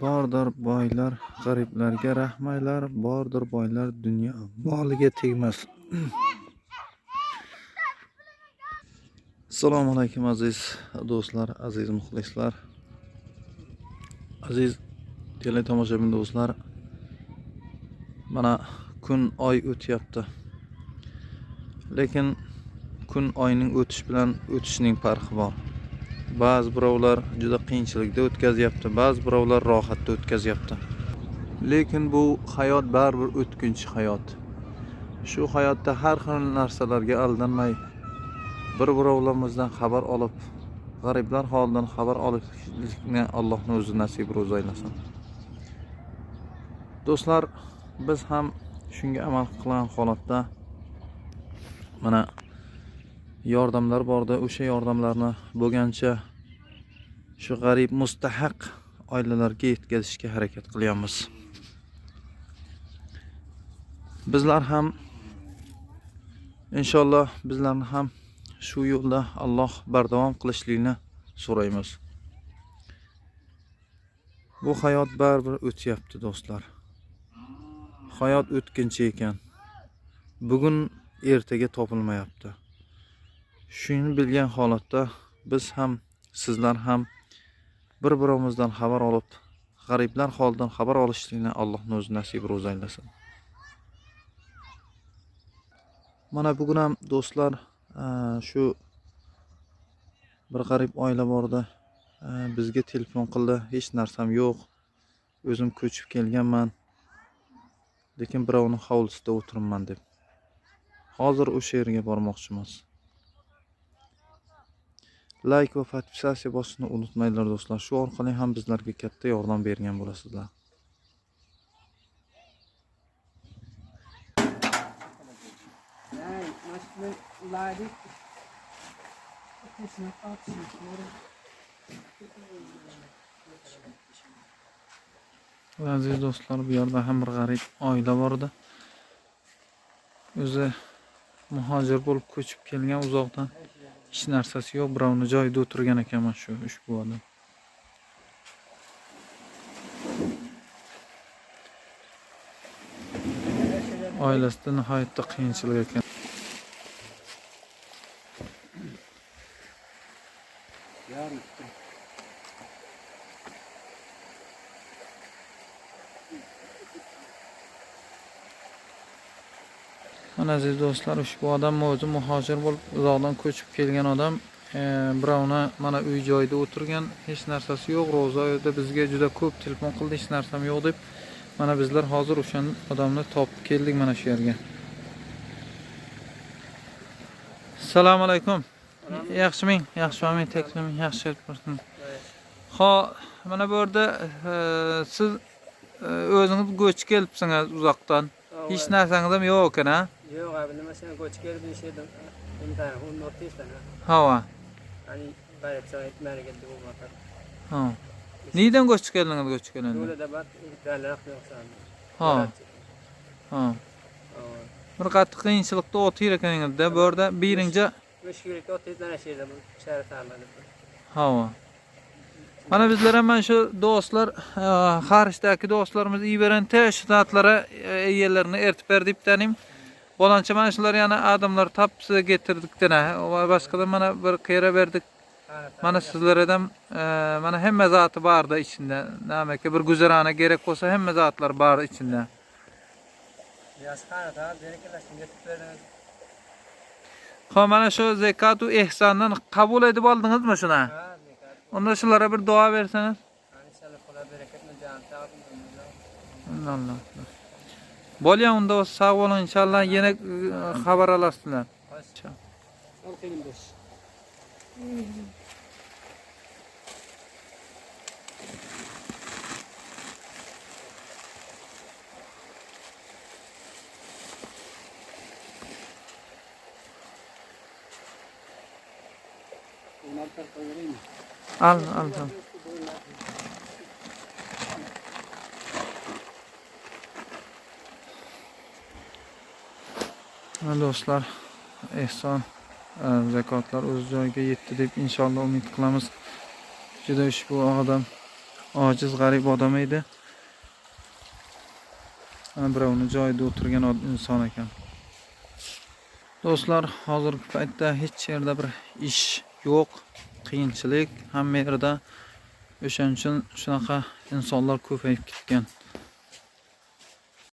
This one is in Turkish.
Bordir boylar g'ariblarga rahmaylar, bordir boylar dunyo moliga tegmas. Assalomu alaykum aziz do'stlar, aziz muxlislar. Aziz teletomoshabin do'stlar. Mana kun oy o'tyapti. Lekin kun oyning o'tish bilan o'tishning farqi bor. Ba'zi birovlar juda qiyinchilikda o'tkazyapti, ba'zi birovlar rohatda o'tkazyapti. Lekin bu hayot baribir o'tkinchi hayot. Shu hayotda har xil narsalarga aldanmay bir birovlarimizdan xabar olib, g'ariblar holidan xabar olishlikni allohni o'zi nasib ro'zi aylasin. Do'stlar, biz ham shunga amal qilgan holatda mana yordamlar borda o'sha yordamlarni bo'lgancha shu g'arib mustahaq oilalarga yetkazishga harakat qilyapmiz. Bizlar ham inshaalloh bizlarni ham shu yo'lda Alloh bardavom qilishlikni so'raymiz. Bu hayot baribir o'tyapti do'stlar. Hayot o'tkinchi ekan. Bugun ertaga topilmayapti. Shuni bilgan holatda biz ham sizlar ham bir-birimizdan xabar olib, g'ariblar holidan xabar olishlikni allohni o'zi nasib ro'zi aylasin. Mana bugun ham do'stlar e, shu bir g'arib oila borda edi bizga telefon qildi. Hech narsam yo'q. O'zim ko'chib kelganman. Lekin birovni hovlisida o'tiribman deb. Hozir o'sha yerga bormoqchimiz. Like va podpisatsiya bosishni unutmanglar do'stlar. Shu orqali ham bizlarga katta yordam bergan bo'lasizlar. Aziz do'stlar, bu yerda ham bir g'arib oila bor edi. O'zi muhojir bo'lib ko'chib kelgan uzoqdan. Hech narsasi yo'q, birovni joyida o'tirgan ekanman shu ushbu odam. Oilasida nihoyatda qiyinchilik ekan. Mana aziz do'stlar, ushbu odam o'zi muhojir bo'lib uzoqdan ko'chib kelgan odam. E, birovni mana uy joyida o'tirgan, hech narsasi yo'q. Ro'za oyida bizga juda ko'p telefon qildi, hech narsam yo'q deb. Mana bizlar hozir o'sha odamni topib keldik mana shu yerga. Assalomu alaykum. Yaxshiming? Yaxshiming, taklifing yaxshi bo'lsin. Ho, mana bu yerda e, siz e, o'zingiz ko'chib kelibsiz uzoqdan. Hech narsangiz ham yo'q ekan, ha? Yo'q, abi nima sen ko'chib kelib ishladim. Imtihon, uni o'rtaysdan. Hava. Hani bayat sayt merkezde bu bakar. Ha. Keldingiz ko'chib kelganda? Böyle de bak, imtihanlar yoksan. Ha. Ha. Bir qattiq qiyinchilikda o'tir ekaningizda bu yerda birinchi Müşkülük o tezden şeyde bu tarladı. havo. Mana bizlar ham mana shu do'stlar, e, Xarishdagi do'stlarimiz Iberente shtatlari yerlarini ertib berdi tanim. Bolancha mana shular yana adamlar tapsiz getirdik dena. Va boshqadan mana bir qiyra berdik. Mana sizlardan e, mana hamma zati borda içinde. Namaki bir guzarana gerek bo'lsa hamma zatlar bor içinde. Ha mana ihsondan qabul edib oldingizmi shuni? ha ne kadar. Unda shularga bir duo bersangiz. Hani sağlık. Allah. Bo'lgan unda sog' bo'ling inshaalloh yana e, xabar olasizlar. Al? Al, al, Mana do'stlar, ehson e, zakotlar o'z joyiga yetdi deb inshaalloh umid qilamiz. Juda ushbu odam ojiz g'arib odam edi birovni joyida o'tirgan inson ekan. Do'stlar hozirgi paytda hech yerda bir ish yo'q qiyinchilik hamma yerda o'shaning uchun shunaqa insonlar ko'payib ketgan